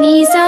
Nisa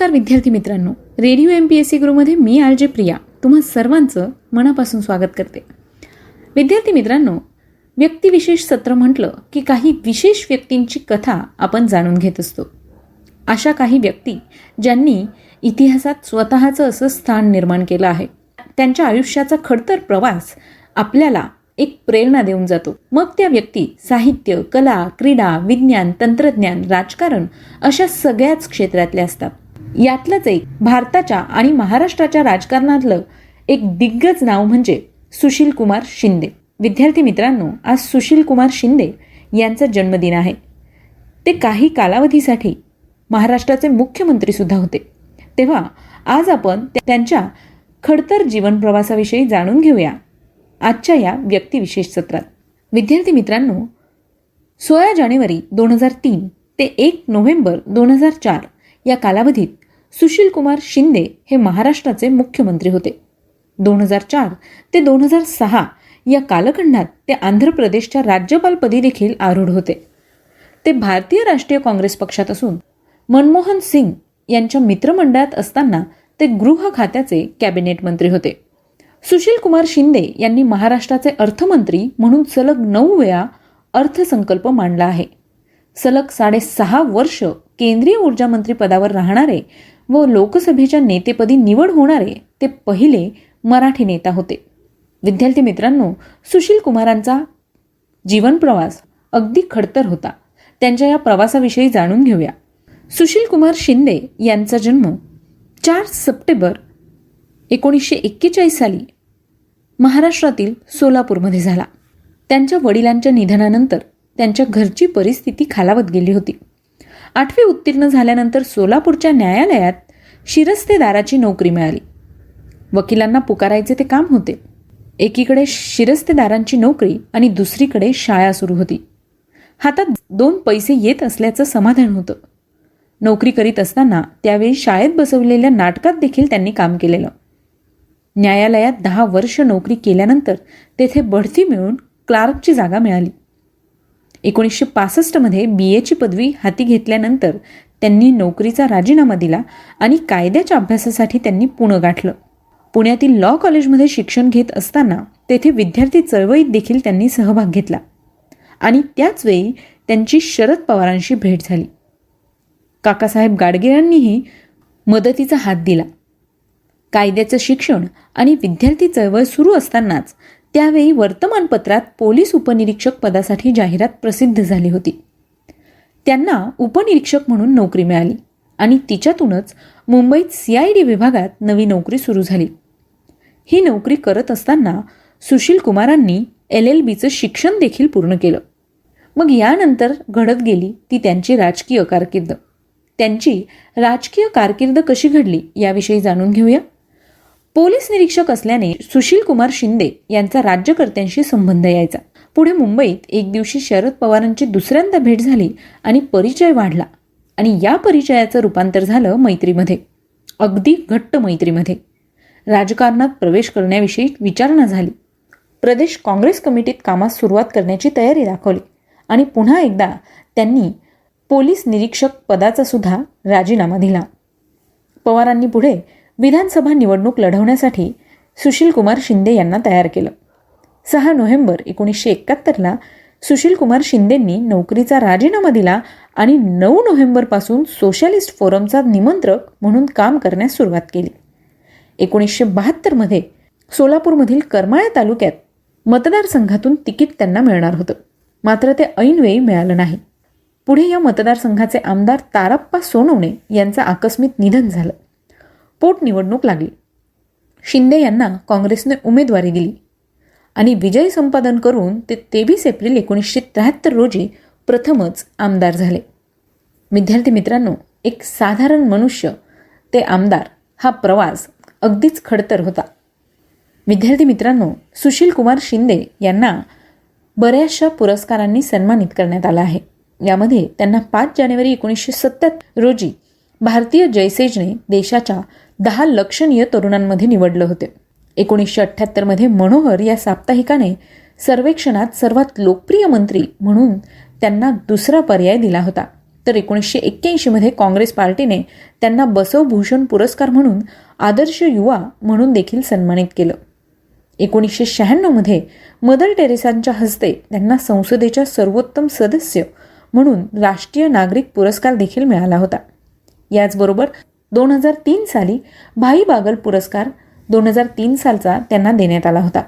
नमस्कार विद्यार्थी मित्रांनो. Radio M P S C गुरुमध्ये मी आर जे प्रिया. तुम्हा सर्वांचं मनापासून स्वागत करते. विद्यार्थी मित्रांनो व्यक्तिविशेष सत्र म्हटलं की काही विशेष व्यक्तींची कथा आपण जाणून घेत असतो. अशा काही व्यक्ती ज्यांनी इतिहासात स्वतःचं असं स्थान निर्माण केलं आहे. त्यांच्या आयुष्याचा खडतर प्रवास आपल्याला एक प्रेरणा देऊन जातो. मग त्या व्यक्ती साहित्य कला क्रीडा विज्ञान तंत्रज्ञान राजकारण अशा सगळ्याच क्षेत्रातल्या असतात. यातलंच एक भारताच्या आणि महाराष्ट्राच्या राजकारणातलं एक दिग्गज नाव म्हणजे सुशील कुमार शिंदे. विद्यार्थी मित्रांनो आज सुशील कुमार शिंदे यांचा जन्मदिन आहे. ते काही कालावधीसाठी महाराष्ट्राचे मुख्यमंत्रीसुद्धा होते. तेव्हा आज आपण त्यांच्या खडतर जीवन प्रवासाविषयी जाणून घेऊया आजच्या या व्यक्तिविशेष सत्रात. विद्यार्थी मित्रांनो सोळा जानेवारी दोन हजार तीन ते एक नोव्हेंबर दोन हजार चार या कालावधीत सुशील कुमार शिंदे हे महाराष्ट्राचे मुख्यमंत्री होते. दोन हजार चार ते दोन हजार सहा या कालखंडात ते आंध्र प्रदेशच्या राज्यपालपदी देखील आरूढ होते. ते भारतीय राष्ट्रीय काँग्रेस पक्षात असून मनमोहन सिंग यांच्या मित्रमंडळात असताना ते गृह खात्याचे कॅबिनेट मंत्री होते. सुशील कुमार शिंदे यांनी महाराष्ट्राचे अर्थमंत्री म्हणून सलग नऊ वेळा अर्थसंकल्प मांडला आहे. सलग साडेसहा वर्ष केंद्रीय ऊर्जा मंत्री पदावर राहणारे व लोकसभेच्या नेतेपदी निवड होणारे ते पहिले मराठी नेता होते. विद्यार्थी मित्रांनो सुशील कुमारांचा जीवन प्रवास अगदी खडतर होता. त्यांच्या या प्रवासाविषयी जाणून घेऊया. सुशील कुमार शिंदे यांचा जन्म चार सप्टेंबर एकोणीसशे एक्केचाळीस साली महाराष्ट्रातील सोलापूरमध्ये झाला. त्यांच्या वडिलांच्या निधनानंतर त्यांच्या घरची परिस्थिती खालावत गेली होती. आठवी उत्तीर्ण झाल्यानंतर सोलापूरच्या न्यायालयात शिरस्तेदाराची नोकरी मिळाली. वकिलांना पुकारायचे ते काम होते. एकीकडे शिरस्तेदारांची नोकरी आणि दुसरीकडे शाळा सुरू होती. हातात दोन पैसे येत असल्याचं समाधान होतं. नोकरी करीत असताना त्यावेळी शाळेत बसवलेल्या नाटकात देखील त्यांनी काम केलेलं. न्यायालयात दहा वर्ष नोकरी केल्यानंतर तेथे बढती मिळून क्लार्कची जागा मिळाली. एकोणीसशे पासष्टमध्ये बी एची पदवी हाती घेतल्यानंतर त्यांनी नोकरीचा राजीनामा दिला आणि कायद्याच्या अभ्यासासाठी त्यांनी पुणं गाठलं. पुण्यातील लॉ कॉलेजमध्ये शिक्षण घेत असताना तेथे विद्यार्थी चळवळीत देखील त्यांनी सहभाग घेतला आणि त्याचवेळी त्यांची शरद पवारांशी भेट झाली. काकासाहेब गाडगिळांनीही मदतीचा हात दिला. कायद्याचं शिक्षण आणि विद्यार्थी चळवळ सुरू असतानाच त्यावेळी वर्तमानपत्रात पोलीस उपनिरीक्षक पदासाठी जाहिरात प्रसिद्ध झाली होती. त्यांना उपनिरीक्षक म्हणून नोकरी मिळाली आणि तिच्यातूनच मुंबईत सी आय डी विभागात नवी नोकरी सुरू झाली. ही नोकरी करत असताना सुशील कुमारांनी एल एल बीचं शिक्षण देखील पूर्ण केलं. मग यानंतर घडत गेली ती त्यांची राजकीय कारकीर्द. त्यांची राजकीय कारकीर्द कशी घडली याविषयी जाणून घेऊया. पोलीस निरीक्षक असल्याने सुशील कुमार शिंदे यांचा राज्यकर्त्यांशी संबंध यायचा. पुढे मुंबईत एक दिवशी शरद पवारांची दुसऱ्यांदा भेट झाली आणि परिचय वाढला आणि या परिचयाचं रूपांतर झालं मैत्रीमध्ये. अगदी घट्ट मैत्रीमध्ये. राजकारणात प्रवेश करण्याविषयी विचारणा झाली. प्रदेश काँग्रेस कमिटीत कामास सुरुवात करण्याची तयारी दाखवली आणि पुन्हा एकदा त्यांनी पोलीस निरीक्षक पदाचा सुद्धा राजीनामा दिला. पवारांनी पुढे विधानसभा निवडणूक लढवण्यासाठी सुशीलकुमार शिंदे यांना तयार केलं. सहा नोव्हेंबर एकोणीसशे एकाहत्तरला सुशीलकुमार शिंदेंनी नोकरीचा राजीनामा दिला आणि नऊ नोव्हेंबरपासून सोशलिस्ट फोरमचा निमंत्रक म्हणून काम करण्यास सुरुवात केली. एकोणीसशे बहात्तरमध्ये सोलापूरमधील करमाळा तालुक्यात मतदारसंघातून तिकीट त्यांना मिळणार होतं. मात्र ते ऐनवेळी मिळालं नाही. पुढे या मतदारसंघाचे आमदार तारप्पा सोनवणे यांचं आकस्मिक निधन झालं. पोटनिवडणूक लागली. शिंदे यांना काँग्रेसने उमेदवारी दिली. आणि विजय संपादन करून ते तेवीस एप्रिल एकोणीसशे त्र्याहत्तर रोजी प्रथमच आमदार झाले. विद्यार्थी मित्रांनो एक साधारण मनुष्य ते आमदार हा प्रवास अगदीच खडतर होता. विद्यार्थी मित्रांनो सुशील कुमार शिंदे यांना बऱ्याचशा पुरस्कारांनी सन्मानित करण्यात आलं आहे. यामध्ये त्यांना पाच जानेवारी एकोणीसशे सत्तर रोजी भारतीय जयसेजने देशाच्या दहा लक्षणीय तरुणांमध्ये निवडलं होते. एकोणीसशे अठ्ठ्याहत्तरमध्ये मनोहर या साप्ताहिकाने सर्वेक्षणात सर्वात लोकप्रिय मंत्री म्हणून त्यांना दुसरा पर्याय दिला होता. तर एकोणीसशे एक्क्याऐंशीमध्ये काँग्रेस पार्टीने त्यांना बसवभूषण पुरस्कार म्हणून आदर्श युवा म्हणून देखील सन्मानित केलं. एकोणीसशे शहाण्णवमध्ये मदर टेरेसांच्या हस्ते त्यांना संसदेच्या सर्वोत्तम सदस्य म्हणून राष्ट्रीय नागरिक पुरस्कार देखील मिळाला होता. याचबरोबर दोन हजार तीन साली भाई बागल पुरस्कार दोन हजार तीन सालचा त्यांना देण्यात आला होता.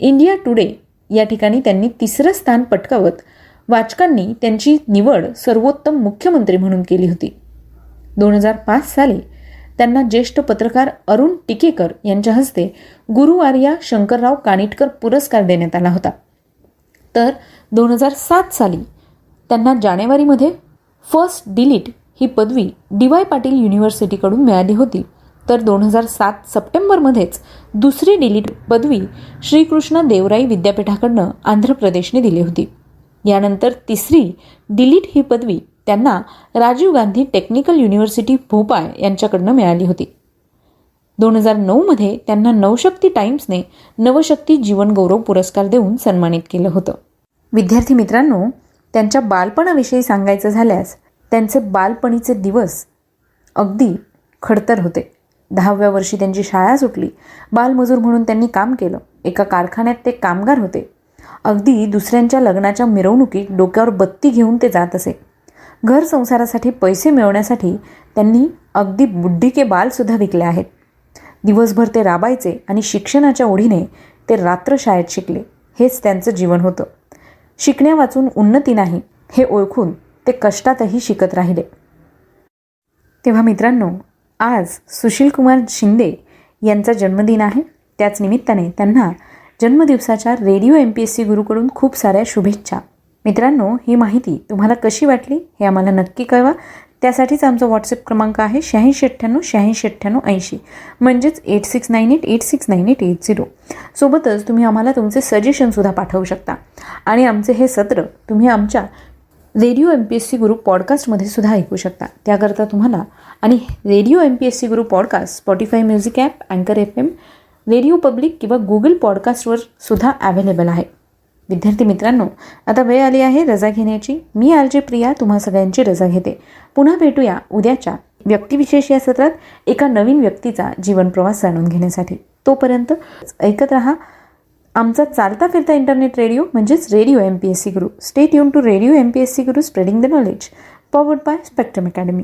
इंडिया टुडे या ठिकाणी त्यांनी तिसरं स्थान पटकावत वाचकांनी त्यांची निवड सर्वोत्तम मुख्यमंत्री म्हणून केली होती. दोन हजार पाच साली त्यांना ज्येष्ठ पत्रकार अरुण टिकेकर यांच्या हस्ते गुरुवार्या शंकरराव कानिटकर पुरस्कार देण्यात आला होता. तर दोन हजार सात साली त्यांना जानेवारीमध्ये फर्स्ट डिलीट ही पदवी डी वाय पाटील युनिव्हर्सिटीकडून मिळाली होती. तर दोन हजार सात सप्टेंबरमध्येच दुसरी डिलीट पदवी श्रीकृष्ण देवराई विद्यापीठाकडनं आंध्र प्रदेशने दिली होती. यानंतर तिसरी डिलीट ही पदवी त्यांना राजीव गांधी टेक्निकल युनिव्हर्सिटी भोपाळ यांच्याकडनं मिळाली होती. दोन हजार नऊमध्ये त्यांना नवशक्ती टाइम्सने नवशक्ती जीवनगौरव पुरस्कार देऊन सन्मानित केलं होतं. विद्यार्थी मित्रांनो त्यांच्या बालपणाविषयी सांगायचं झाल्यास त्यांचे बालपणीचे दिवस अगदी खडतर होते. दहाव्या वर्षी त्यांची शाळा सुटली. बालमजूर म्हणून त्यांनी काम केलं. एका कारखान्यात ते कामगार होते. अगदी दुसऱ्यांच्या लग्नाच्या मिरवणुकीत डोक्यावर बत्ती घेऊन ते जात असे. घर संसारासाठी पैसे मिळवण्यासाठी त्यांनी अगदी बुड्ढीके बालसुद्धा विकले आहेत. दिवसभर ते राबायचे आणि शिक्षणाच्या ओढीने ते रात्र शाळेत शिकले. हेच त्यांचं जीवन होतं. शिकण्या वाचून उन्नती नाही हे ओळखून ते कष्टातही शिकत राहिले. तेव्हा मित्रांनो आज सुशीलकुमार शिंदे यांचा जन्मदिन आहे. त्याच निमित्ताने त्यांना जन्मदिवसाच्या radio M P S C गुरुकडून खूप साऱ्या शुभेच्छा. मित्रांनो ही माहिती तुम्हाला कशी वाटली हे आम्हाला नक्की कळवा. त्यासाठीच आमचा व्हॉट्सअप क्रमांक आहे शहाऐंशी अठ्ठ्याण्णव शहाऐंशी अठ्ठ्याण्णव ऐंशी. म्हणजेच eight six nine eight eight six nine eight eight zero सोबतच तुम्ही आम्हाला तुमचे सजेशनसुद्धा पाठवू शकता. आणि आमचे हे सत्र तुम्ही आमच्या radio M P S C guru पॉडकास्टमध्ये सुद्धा ऐकू शकता. त्याकरता तुम्हाला आणि radio M P S C guru podcast Spotify music app अँकर एफ एम रेडिओ पब्लिक किंवा गुगल पॉडकास्टवर सुद्धा अवेलेबल आहे. विद्यार्थी मित्रांनो आता वेळ आली आहे रजा घेण्याची. मी आर जे प्रिया तुम्हा सगळ्यांची रजा घेते. पुन्हा भेटूया उद्याच्या व्यक्तिविशेष या सत्रात एका नवीन व्यक्तीचा जीवनप्रवास जाणून घेण्यासाठी. तोपर्यंत ऐकत रहा. आमचा चालता फिरता इंटरनेट रेडिओ म्हणजेच radio M P S C guru stay युन to radio M P S C guru spreading the knowledge powered by Spectrum Academy